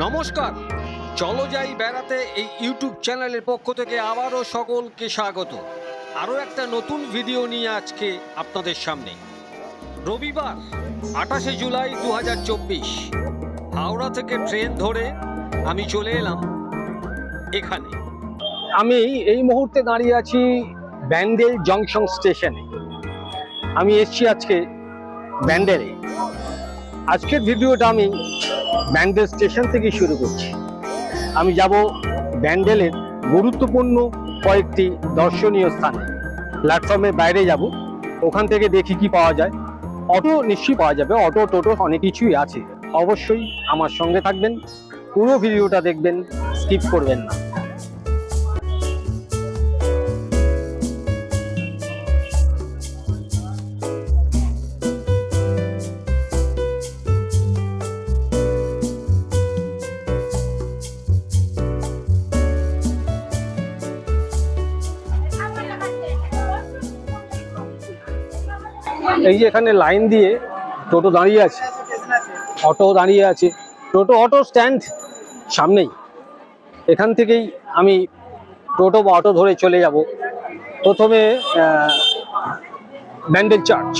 নমস্কার। চলো যাই বেড়াতে এই ইউটিউব চ্যানেলের পক্ষ থেকে আবারও সকলকে স্বাগত। আরও একটা নতুন ভিডিও নিয়ে আজকে আপনাদের সামনে। রবিবার, আঠাশে জুলাই দু হাজার চব্বিশ। হাওড়া থেকে ট্রেন ধরে আমি চলে এলাম এখানে। আমি এই মুহূর্তে দাঁড়িয়ে আছি ব্যান্ডেল জংশন স্টেশনে। আমি এসেছি আজকে ব্যান্ডেলে। আজকের ভিডিওটা আমি ব্যান্ডেল স্টেশন থেকে শুরু করছি। আমি যাব ব্যান্ডেলের গুরুত্বপূর্ণ কয়েকটি দর্শনীয় স্থানে। প্ল্যাটফর্মের বাইরে যাব, ওখান থেকে দেখি কি পাওয়া যায়। অটো নিশ্চয়ই পাওয়া যাবে, অটো, টোটো, অনেক কিছুই আছে। অবশ্যই আমার সঙ্গে থাকবেন, পুরো ভিডিওটা দেখবেন, স্কিপ করবেন না। এই যে এখানে লাইন দিয়ে টোটো দাঁড়িয়ে আছে। অটো দাঁড়িয়ে আছে। টোটো, অটো স্ট্যান্ড সামনেই। এখান থেকেই আমি টোটো বা অটো ধরে চলে যাব। প্রথমে ব্যান্ডেল চার্চ।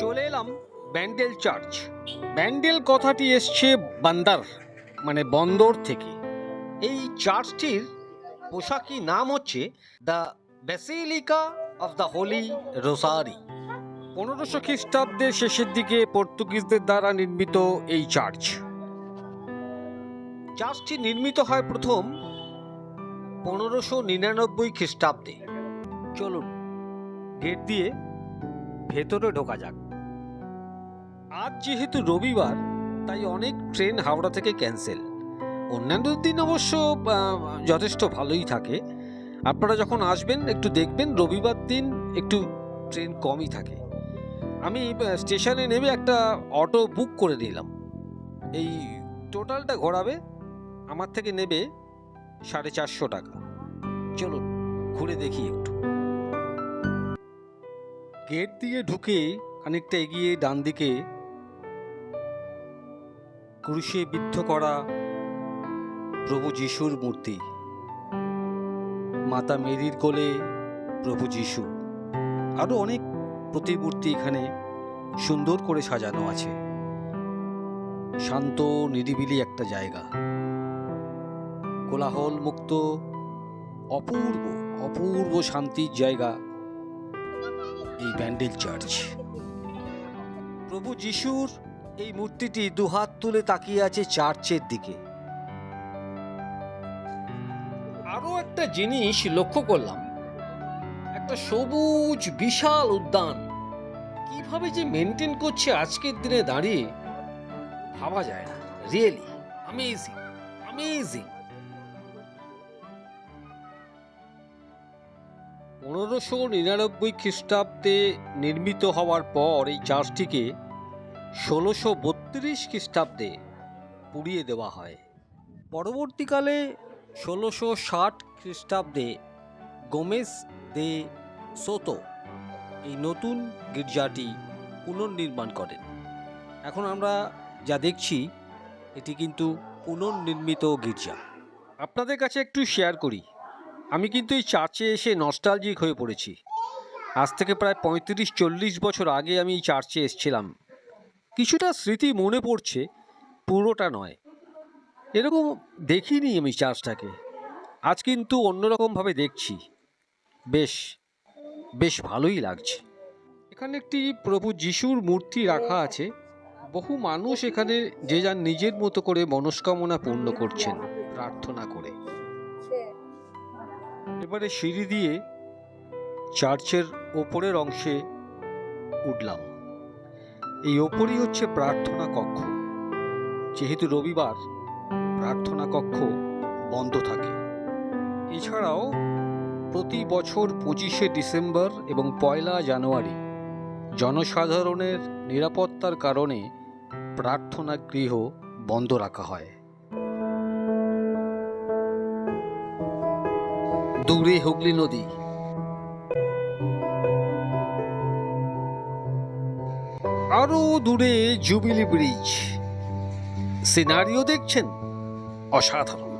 চলে এলাম ব্যান্ডেল চার্চ। ব্যান্ডেল কথাটি এসছে বান্দার মানে বন্দর থেকে। এই চার্চটির পোশাকি নাম হচ্ছে the basilica of the holy rosary পনেরোশো খ্রিস্টাব্দের শেষের দিকে পর্তুগিজদের দ্বারা নির্মিত এই চার্চ। চার্চটি নির্মিত হয় প্রথম পনেরোশো নিরানব্বই খ্রিস্টাব্দে। চলুন গেট দিয়ে ভেতরে ঢোকা যাক। আজ যেহেতু রবিবার তাই অনেক ট্রেন হাওড়া থেকে ক্যান্সেল। অন্যান্য দিন অবশ্য যথেষ্ট ভালোই থাকে। আপনারা যখন আসবেন, একটু দেখবেন, রবিবার দিন একটু ট্রেন কমই থাকে। আমি স্টেশনে নেমে একটা অটো বুক করে নিলাম। এই টোটালটা ঘোরাবে আমার থেকে নেবে সাড়ে চারশো টাকা। চলুন, ঘুরে দেখি একটু। গেট দিয়ে ঢুকে খানিকটা এগিয়ে ডান দিকে ক্রুশে বিদ্ধ করা প্রভু যিশুর মূর্তি। মাতা মেরির কোলে প্রভু যিশু। আরও অনেক প্রতিমূর্তি এখানে সুন্দর করে সাজানো আছে। শান্ত, নিরিবিলি একটা জায়গা। কোলাহল মুক্ত অপূর্ব অপূর্ব শান্তির জায়গা এই ব্যান্ডেল চার্চ। প্রভু যিশুর এই মূর্তিটি দুহাত তুলে তাকিয়ে আছে চার্চের দিকে। একটা জিনিস লক্ষ্য করলাম। একটা সবুজ, বিশাল উদ্যান। কীভাবে যে মেনটেন করছে আজকের দিনে দাঁড়িয়ে, ভাবা যায় না। রিয়েলি অ্যামেজিং অ্যামেজিং পনেরোশো নিরানব্বই খ্রিস্টাব্দে নির্মিত হওয়ার পর এই চার্চটিকে ষোলোশো বত্রিশ খ্রিস্টাব্দে পুড়িয়ে দেওয়া হয়। পরবর্তীকালে ষোলোশো ষাট খ্রিস্টাব্দে গোমেস দে সোতো এই নতুন গির্জাটি পুনর্নির্মাণ করেন। এখন আমরা যা দেখছি, এটি কিন্তু পুনর্নির্মিত গির্জা। আপনাদের কাছে একটু শেয়ার করি। আমি কিন্তু এই চার্চে এসে নস্টালজিক হয়ে পড়েছি। আজ থেকে প্রায় পঁয়ত্রিশ চল্লিশ বছর আগে আমি এই চার্চে এসেছিলাম। কিছুটা স্মৃতি মনে পড়ছে, পুরোটা নয়। এরকম দেখিনি আমি চার্চটাকে। আজ কিন্তু অন্যরকমভাবে দেখছি। বেশ বেশ ভালোই লাগছে। এখানে একটি প্রভু যিশুর মূর্তি রাখা আছে। বহু মানুষ এখানে যে যার নিজের মতো করে মনস্কামনা পূর্ণ করছেন, প্রার্থনা করে। এবারে সিঁড়ি দিয়ে চার্চের ওপরের অংশে উঠলাম। এই ওপরই হচ্ছে প্রার্থনা কক্ষ। যেহেতু রবিবার প্রার্থনা কক্ষ বন্ধ থাকে। এছাড়াও প্রতি বছর পঁচিশে ডিসেম্বর এবং পয়লা জানুয়ারি জনসাধারণের নিরাপত্তার কারণে প্রার্থনা গৃহ বন্ধ রাখা হয়। দূরে হুগলি নদী। আরও দূরে জুবিলি ব্রিজ। সিনারিও দেখছেন? অসাধারণ।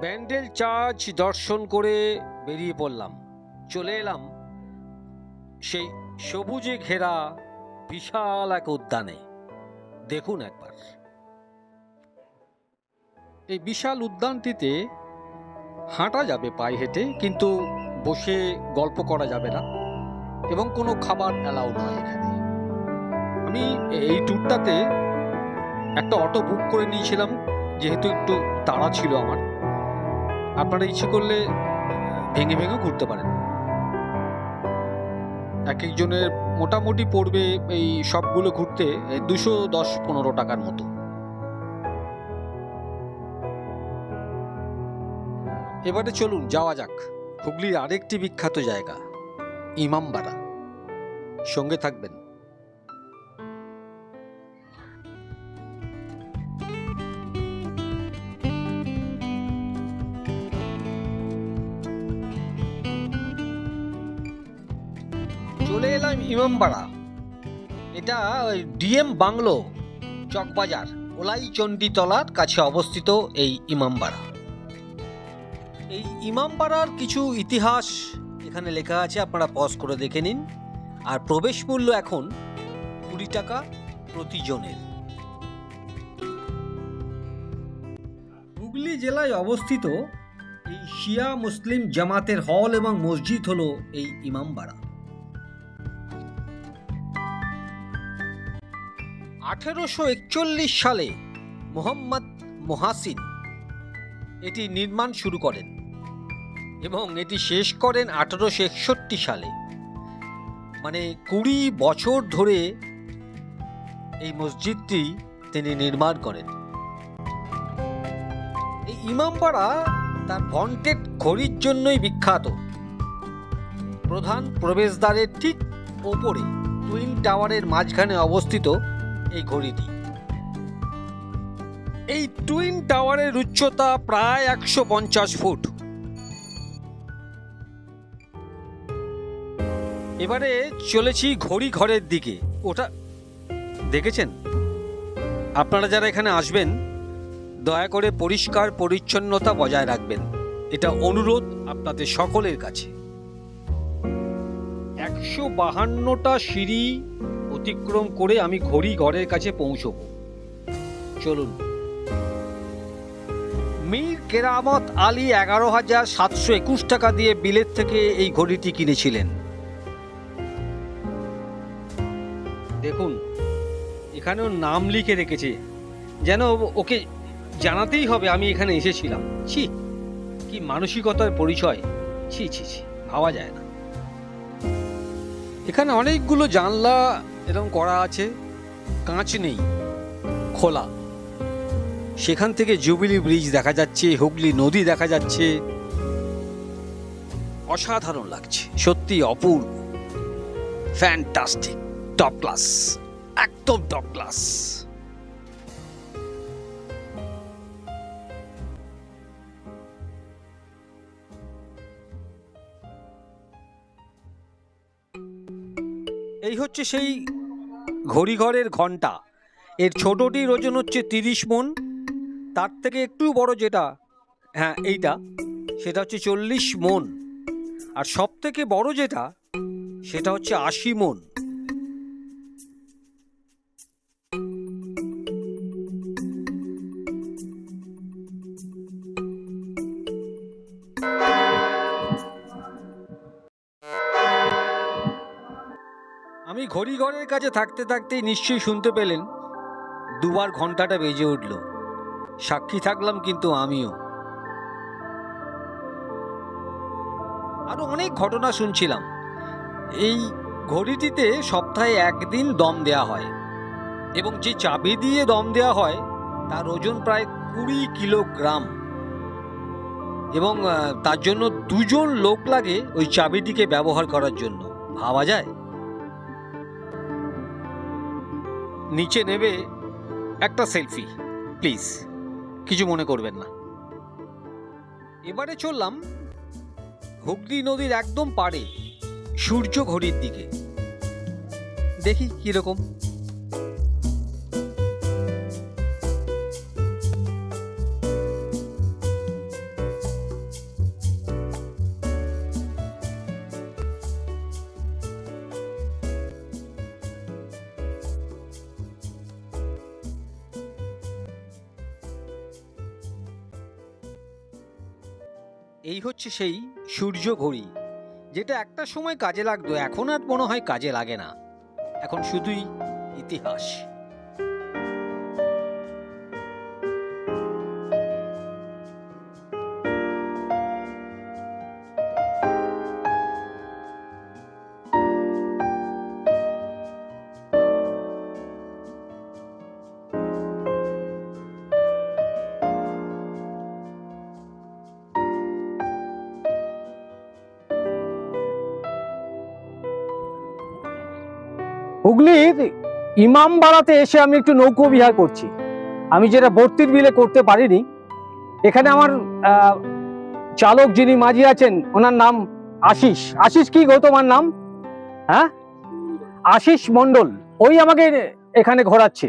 ব্যান্ডেল চার্চ দর্শন করে বেরিয়ে পড়লাম। চলে এলাম সেই সবুজে ঘেরা বিশাল এক উদ্যানে। দেখুন একবার। এই বিশাল উদ্যানটিতে হাঁটা যাবে পায়ে হেঁটে, কিন্তু বসে গল্প করা যাবে না এবং কোনো খাবার অ্যালাউ নয় এখানে। আমি এই ট্যুরটাতে একটা অটো বুক করে নিয়েছিলাম, যেহেতু একটু তাড়া ছিল আমার। আপনারা ইচ্ছে করলে ভেঙে ভেঙে ঘুরতে পারেন। এক একজনের মোটামুটি পড়বে এই সবগুলো ঘুরতে দুশো দশ পনেরো টাকার মতো। এবারে চলুন, যাওয়া যাক। হুগলির আরেকটি বিখ্যাত জায়গা, ইমামবাড়া। সঙ্গে থাকবেন। চলে এলাম ইমামবাড়া। এটা ওই ডিএম বাংলো চকবাজার ওলাই চণ্ডীতলার কাছে অবস্থিত এই ইমামবাড়া। এই ইমামবাড়ার কিছু ইতিহাস এখানে লেখা আছে, আপনারা পজ করে দেখে নিন। আর প্রবেশ মূল্য এখন কুড়ি টাকা প্রতিজনের হুগলি জেলায় অবস্থিত এই শিয়া মুসলিম জামাতের হল এবং মসজিদ হলো এই ইমামবাড়া। আঠেরোশো একচল্লিশ সালে মোহাম্মদ মোহাসিন এটি নির্মাণ শুরু করেন এবং এটি শেষ করেন আঠেরোশো একষট্টি সালে। মানে কুড়ি বছর ধরে এই মসজিদটি তিনি নির্মাণ করেন। এই ইমামপাড়া তার ভন্টেড ঘড়ির জন্যই বিখ্যাত। প্রধান প্রবেশদ্বারের ঠিক ওপরে টুইন টাওয়ারের মাঝখানে অবস্থিত এই ঘড়িটি। এই টুইন টাওয়ারের উচ্চতা প্রায় একশো পঞ্চাশ ফুট। এবারে চলেছি ঘড়ি ঘরের দিকে। ওটা দেখেছেন? আপনারা যারা এখানে আসবেন, দয়া করে পরিষ্কার পরিচ্ছন্নতা বজায় রাখবেন। এটা অনুরোধ আপনাদের সকলের কাছে। একশো বাহান্নটা সিঁড়ি অতিক্রম করে আমি ঘড়ি ঘরের কাছে পৌঁছব। চলুন। মীর কেরামত আলী এগারো হাজার সাতশো একুশ টাকা দিয়ে বিলেত থেকে এই ঘড়িটি কিনেছিলেন। দেখুন, এখানেও নাম লিখে রেখেছে। যেন ওকে জানাতেই হবে আমি এখানে এসেছিলাম। ছি, কি মানসিকতার পরিচয়। ছি ছি ছি, ভাবা যায় না। এখানে অনেকগুলো জানলা এরকম করা আছে, কাঁচ নেই, খোলা। সেখান থেকে জুবিলি ব্রিজ দেখা যাচ্ছে, হুগলি নদী দেখা যাচ্ছে। অসাধারণ লাগছে সত্যি অপূর্ব। ফ্যান্টাস্টিক টপ ক্লাস একদম টপ ক্লাস হচ্ছে সেই ঘড়িঘরের ঘণ্টা। এর ছোটটির ওজন হচ্ছে তিরিশ মন। তার থেকে একটু বড় যেটা হ্যাঁ এইটা, সেটা হচ্ছে চল্লিশ মন। আর সব থেকে বড় যেটা, সেটা হচ্ছে আশি মন। আমি ঘড়ি ঘরের কাছে থাকতে থাকতেই নিশ্চয়ই শুনতে পেলেন, দুবার ঘন্টাটা বেজে উঠল। সাক্ষী থাকলাম কিন্তু আমিও। আরও অনেক ঘটনা শুনছিলাম। এই ঘড়িটিতে সপ্তাহে একদিন দম দেয়া হয় এবং যে চাবি দিয়ে দম দেওয়া হয়, তার ওজন প্রায় কুড়ি কিলোগ্রাম। এবং তার জন্য দুজন লোক লাগে ওই চাবিটিকে ব্যবহার করার জন্য। ভাবা যায়? নিচে নেবে একটা সেলফি, প্লিজ। কিছু মনে করবেন না। এবারে চললাম হুগলি নদীর একদম পাড়ে সূর্য ঘড়ির দিকে। দেখি কীরকম। সেই সূর্য ঘড়ি, যেটা একটা সময় কাজে লাগতো, এখন আর মনে হয় কাজে লাগে না। এখন শুধুই ইতিহাস। ইমামবাড়াতে এসে আমি একটু নৌকো বিহার করছি। আমি যেটা বর্তির বিলে করতে পারিনি, এখানে আমার চালক যিনি মাঝি আছেন, ওনার নাম আশিস। আশিস কি গো তোমার নাম? হ্যাঁ? আশিস মণ্ডল, ওই আমাকে এখানে ঘোরাচ্ছে।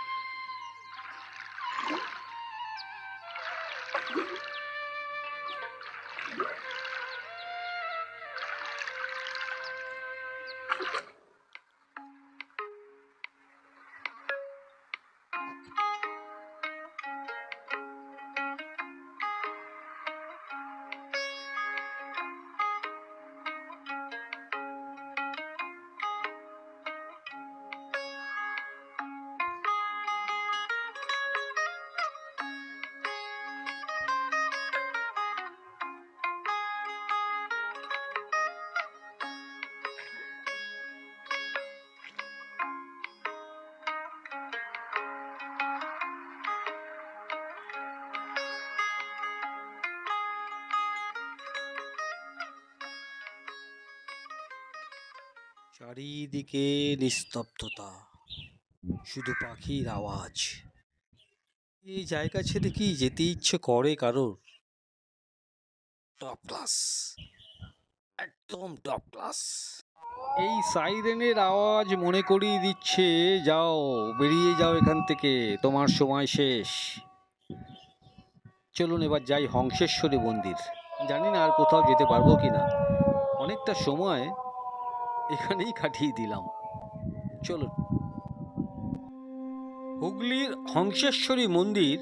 চারিদিকে নিস্তব্ধতা। শুধু পাখির আওয়াজ। এই জায়গা ছেড়ে কি যেতে ইচ্ছে করে কারোর? টপ ক্লাস একদম টপ ক্লাস এই সাইরেনের আওয়াজ মনে করিয়ে দিচ্ছে, যাও, বেরিয়ে যাও এখান থেকে, তোমার সময় শেষ। চলুন এবার যাই হংসেশ্বরী মন্দির। জানি না আর কোথাও যেতে পারব কিনা। অনেকটা সময় এখানেই কাটিয়ে দিলাম। চলুন হুগলির হংসেশ্বরী মন্দির,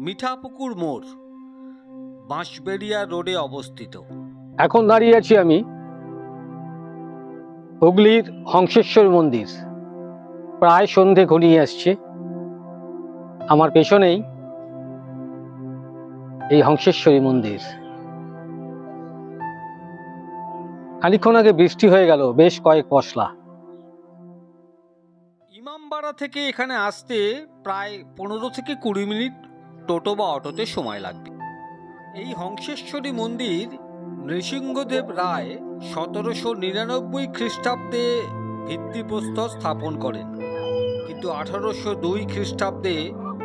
মিঠাপুকুর মোড়, বাঁশবেড়িয়া রোডে অবস্থিত। এখন দাঁড়িয়ে আছি আমি হুগলির হংসেশ্বর মন্দির। প্রায় সন্ধে ঘনিয়ে আসছে। আমার পেছনেই এই হংসেশ্বরী মন্দির। খানিক্ষণ আগে বৃষ্টি হয়ে গেল, বেশ কয়েক পশলা ইমামবাড়া থেকে এখানে আসতে প্রায় পনেরো থেকে কুড়ি মিনিট টোটো বা অটোতে সময় লাগবে। এই হংসেশ্বরী মন্দির নৃসিংহদেব রায় সতেরোশো নিরানব্বই খ্রিস্টাব্দে ভিত্তিপ্রস্তর স্থাপন করেন। কিন্তু আঠারোশো দুই খ্রিস্টাব্দে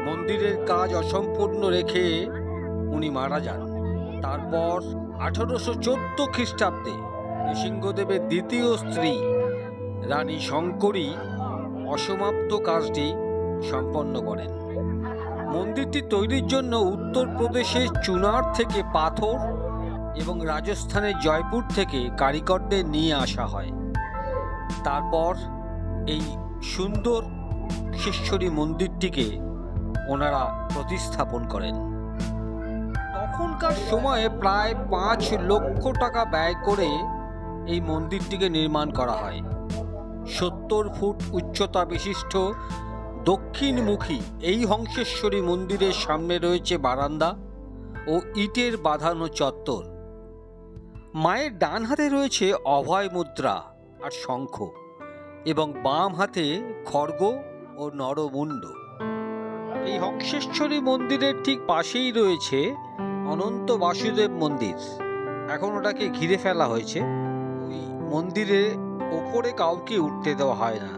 মন্দিরের কাজ অসম্পূর্ণ রেখে উনি মারা যান। তারপর আঠারোশো চোদ্দ খ্রিস্টাব্দে নৃসিংহদেবের দ্বিতীয় স্ত্রী, রানী শঙ্করী, অসমাপ্ত কাজটি সম্পন্ন করেন। মন্দিরটি তৈরির জন্য উত্তরপ্রদেশের চুনার থেকে পাথর এবং রাজস্থানের জয়পুর থেকে কারিগরদের নিয়ে আসা হয়। তারপর এই সুন্দর শিশ্বরী মন্দিরটিকে ওনারা প্রতিস্থাপন করেন। তখনকার সময়ে প্রায় পাঁচ লক্ষ টাকা ব্যয় করে এই মন্দিরটিকে নির্মাণ করা হয়। সত্তর ফুট উচ্চতা বিশিষ্ট দক্ষিণমুখী এই হংসেশ্বরী মন্দিরের সামনে রয়েছে বারান্দা ও ইটের বাঁধানো চত্বর। মায়ের ডান হাতে রয়েছে অভয় মুদ্রা আর শঙ্খ এবং বাম হাতে খড়গ ও নরমুণ্ড। এই হংসেশ্বরী মন্দিরের ঠিক পাশেই রয়েছে অনন্ত বাসুদেব মন্দির। এখন ওটাকে ঘিরে ফেলা হয়েছে। মন্দিরে ওপরে কাউকে উঠতে দেওয়া হয় না।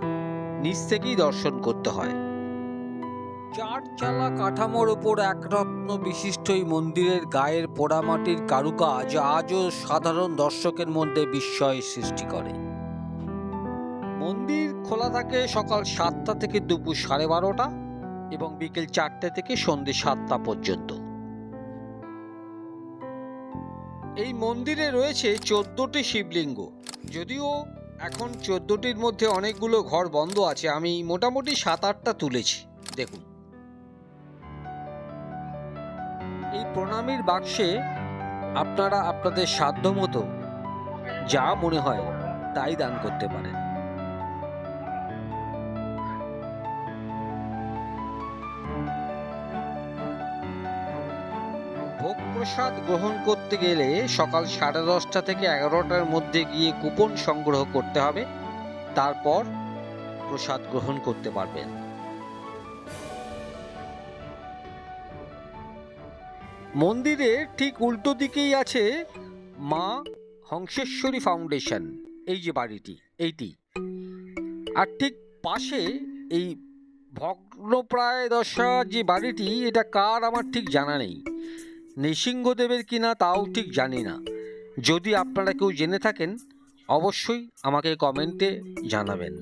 নিচ থেকেই দর্শন করতে হয়। চার চালা কাঠামোর ওপর একরত্ন বিশিষ্ট এই মন্দিরের গায়ের পোড়ামাটির কারুকাজ আজও সাধারণ দর্শকের মধ্যে বিস্ময় সৃষ্টি করে। মন্দির খোলা থাকে সকাল সাতটা থেকে দুপুর সাড়ে বারোটা এবং বিকেল চারটে থেকে সন্ধ্যে সাতটা পর্যন্ত। এই মন্দিরে রয়েছে চোদ্দটি শিবলিঙ্গ। যদিও এখন চোদ্দটির মধ্যে অনেকগুলো ঘর বন্ধ আছে, আমি মোটামুটি সাত আটটা তুলেছি। দেখুন। এই প্রণামীর বাক্সে আপনারা আপনাদের সাধ্য মতো যা মনে হয় তাই দান করতে পারেন। প্রসাদ গ্রহণ করতে গেলে সকাল সাড়ে দশটা থেকে এগারোটার মধ্যে গিয়ে কুপন সংগ্রহ করতে হবে। তারপর প্রসাদ গ্রহণ করতে পারবেন। মন্দিরের ঠিক উল্টো দিকেই আছে মা হংসেশ্বরী ফাউন্ডেশন, এই যে বাড়িটি, এইটি। আর ঠিক পাশে এই ভগ্নপ্রায় দশা যে বাড়িটি, এটা কার আমার ঠিক জানা নেই। নৃসিংহদেবের কিনা তাও ঠিক জানি না। যদি আপনারা কেউ জেনে থাকেন, অবশ্যই আমাকে কমেন্টে জানাবেন।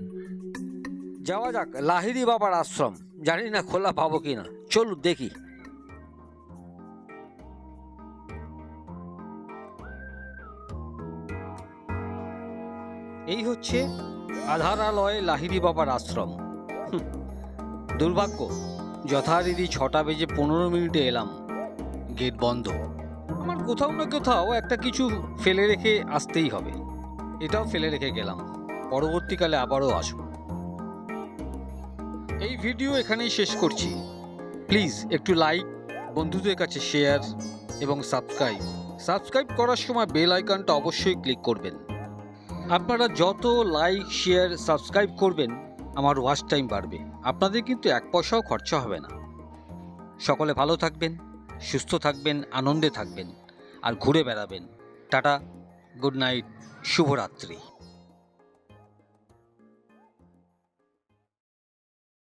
যাওয়া যাক লাহিরি বাবার আশ্রম। জানি না খোলা পাবো কি না। চলুন, দেখি। এই হচ্ছে আধারালয় লাহিরি বাবার আশ্রম। দুর্ভাগ্য, যথারীতি ছটা বেজে পনেরো মিনিটে এলাম। গেট বন্ধ। আমার কোথাও না কোথাও একটা কিছু ফেলে রেখে আসতেই হবে। এটাও ফেলে রেখে গেলাম। পরবর্তীকালে আবারও আসব। এই ভিডিও এখানেই শেষ করছি। প্লিজ একটু লাইক, বন্ধুদের কাছে শেয়ার এবং সাবস্ক্রাইব। সাবস্ক্রাইব করার সময় বেল আইকনটা অবশ্যই ক্লিক করবেন। আপনারা যত লাইক, শেয়ার, সাবস্ক্রাইব করবেন, আমার ওয়াচ টাইম বাড়বে। আপনাদের কিন্তু এক পয়সাও খরচা হবে না। সকলে ভালো থাকবেন। সুস্থ থাকবেন আনন্দে থাকবেন আর ঘুরে বেড়াবেন। টাটা গুড নাইট শুভরাত্রি।